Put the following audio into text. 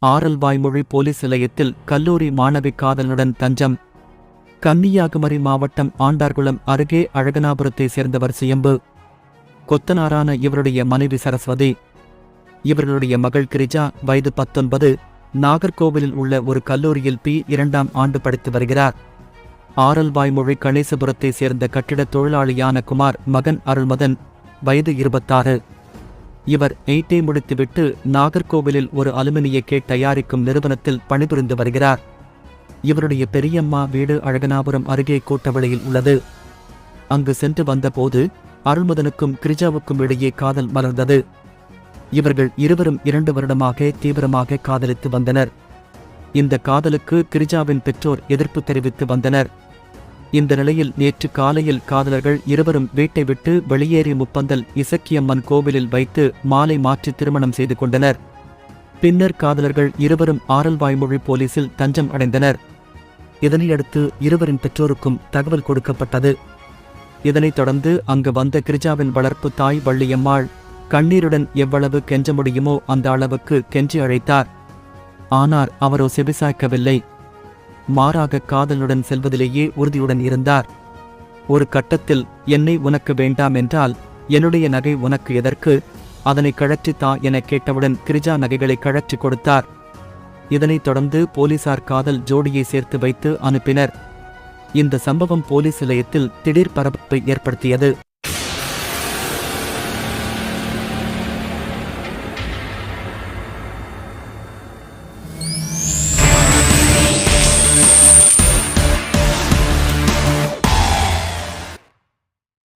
ஆரல் வாய்மொழி போலீஸ் நிலையத்தில் கல்லூரி மாணவி காதலனுடன் தஞ்சம். கன்னியாகுமரி மாவட்டம் ஆண்டார்குளம் அருகே அழகனாபுரத்தைச் சேர்ந்தவர் சியம்பு. கொத்தனாரான இவருடைய மனைவி சரஸ்வதி. இவர்களுடைய மகள் கிரிஜா வயது பத்தொன்பது நாகர்கோவிலில் உள்ள ஒரு கல்லூரியில் பி இரண்டாம் ஆண்டு படித்து வருகிறார். ஆரல் வாய்மொழி கணேசபுரத்தைச் சேர்ந்த கட்டிடத் தொழிலாளியான குமார் மகன் அருள்மதன் வயது இருபத்தாறு. இவர் எயிட்டை முடித்துவிட்டு நாகர்கோவிலில் ஒரு அலுமினிய கேட் தயாரிக்கும் நிறுவனத்தில் பணிபுரிந்து வருகிறார். இவருடைய பெரியம்மா வீடு அழகனாபுரம் அருகே கூட்டவழியில் உள்ளது. அங்கு சென்று வந்தபோது அருள்முதனுக்கும் கிரிஜாவுக்கும் இடையே காதல் மலர்ந்தது. இவர்கள் இருவரும் இரண்டு வருடமாக தீவிரமாக காதலித்து வந்தனர். இந்த காதலுக்கு கிரிஜாவின் பெற்றோர் எதிர்ப்பு தெரிவித்து வந்தனர். இந்த நிலையில் நேற்று காலையில் காதலர்கள் இருவரும் வீட்டை விட்டு வெளியேறி முப்பந்தல் இசக்கியம்மன் கோவிலில் வைத்து மாலை மாற்றி திருமணம் செய்து கொண்டனர். பின்னர் காதலர்கள் இருவரும் ஆரல்வாய்மொழி போலீசில் தஞ்சம் அடைந்தனர். இதனையடுத்து இருவரின் பெற்றோருக்கும் தகவல் கொடுக்கப்பட்டது. இதனைத் தொடர்ந்து அங்கு வந்த கிரிஜாவின் வளர்ப்பு தாய் வள்ளியம்மாள் கண்ணீருடன் எவ்வளவு கெஞ்ச முடியுமோ அந்த அளவுக்கு கெஞ்சி அழைத்தார். ஆனால் அவரோ செவிசாய்க்கவில்லை. மாறாக காதலுடன் செல்வதிலேயே உறுதியுடன் இருந்தார். ஒரு கட்டத்தில் என்னை உனக்கு வேண்டாம் என்றால் என்னுடைய நகை உனக்கு எதற்கு? அதனை கழற்றி தா என கேட்டவுடன் கிரிஜா நகைகளை கழற்றி கொடுத்தார். இதனைத் தொடர்ந்து போலீசார் காதல் ஜோடியை சேர்த்து வைத்து அனுப்பினர். இந்த சம்பவம் போலீஸ் நிலையத்தில் திடீர் பரபரப்பை ஏற்படுத்தியது.